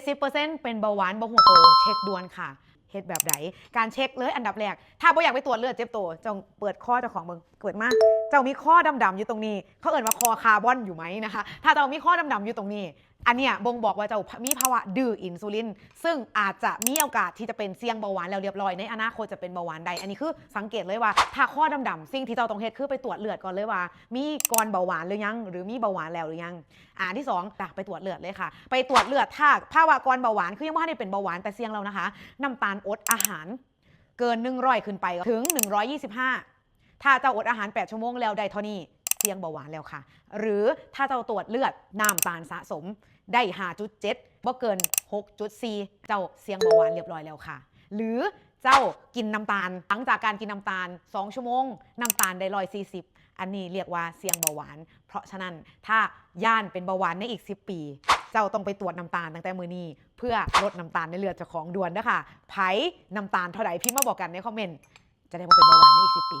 70%เป็นเบาหวานเบาหัวโตเช็คด่วนค่ะเฮ็ดแบบไหนการเช็คเลยอันดับแรก ถ้าบ่อยากไปตรวจเลือดเจ็บตัวจงเปิดข้อเจ้าของเบิ่งเกิดมา เจ้ามีข้อดำๆอยู่ตรงนี้ เขาเอ่นว่าคอคาร์บอนอยู่ไหมนะคะ ถ้าเจ้ามีข้อดำๆอยู่ตรงนี้ อันเนี้ยบ่งบอกว่าเจ้ามีภาวะดื้ออินซูลิน ซึ่งอาจจะมีโอกาสที่จะเป็นเสี่ยงเบาหวานแล้วเรียบร้อยในอนาคตจะเป็นเบาหวานใด อันนี้คือสังเกตเลยว่าถ้าข้อดำๆสิ่งที่เจ้าต้องเฮ็ดคือไปตรวจเลือดก่อนเลยว่า มีก่อนเบาหวานหรือยัง หรือมีเบาหวานแล้วหรือยังอ่าที่สองอะไปตรวจเลือดเลยค่ะ ไปตรวจเลือดถ้าภาวะก่อนเบาหวานคือยังไม่ได้เป็นเบาหวานแต่เสี่ยงแล้วนะคะน้ำตาลอดอาหาร เกิน100ขึ้นไปถึง 125 ถ้าเจ้าอดอาหาร 8 ชั่วโมงแล้วได้เท่านี้ เสี่ยงเบาหวานแล้วค่ะ หรือถ้าเจ้าตรวจเลือดน้ำตาลสะสมได้5.7บ่เกิน 6.4 เจ้าเสี่ยงเบาหวานเรียบร้อยแล้วค่ะ หรือเจ้ากินน้ำตาล หลังจากการกินน้ำตาล 2 ชั่วโมง น้ำตาลได้140อันนี้เรียกว่าเสี่ยงเบาหวาน เพราะฉะนั้นถ้าย่านเป็นเบาหวานในอีก 10 ปี เจ้าต้องไปตรวจน้ำตาลตั้งแต่มือนี้ เพื่อลดน้ำตาลในเลือดเจ้าของด่วนนะคะไผ่น้ำตาลเท่าไหร่พี่มาบอกกันในคอมเมนต์จะได้มาเป็นเบาหวานในอีก 10 ปี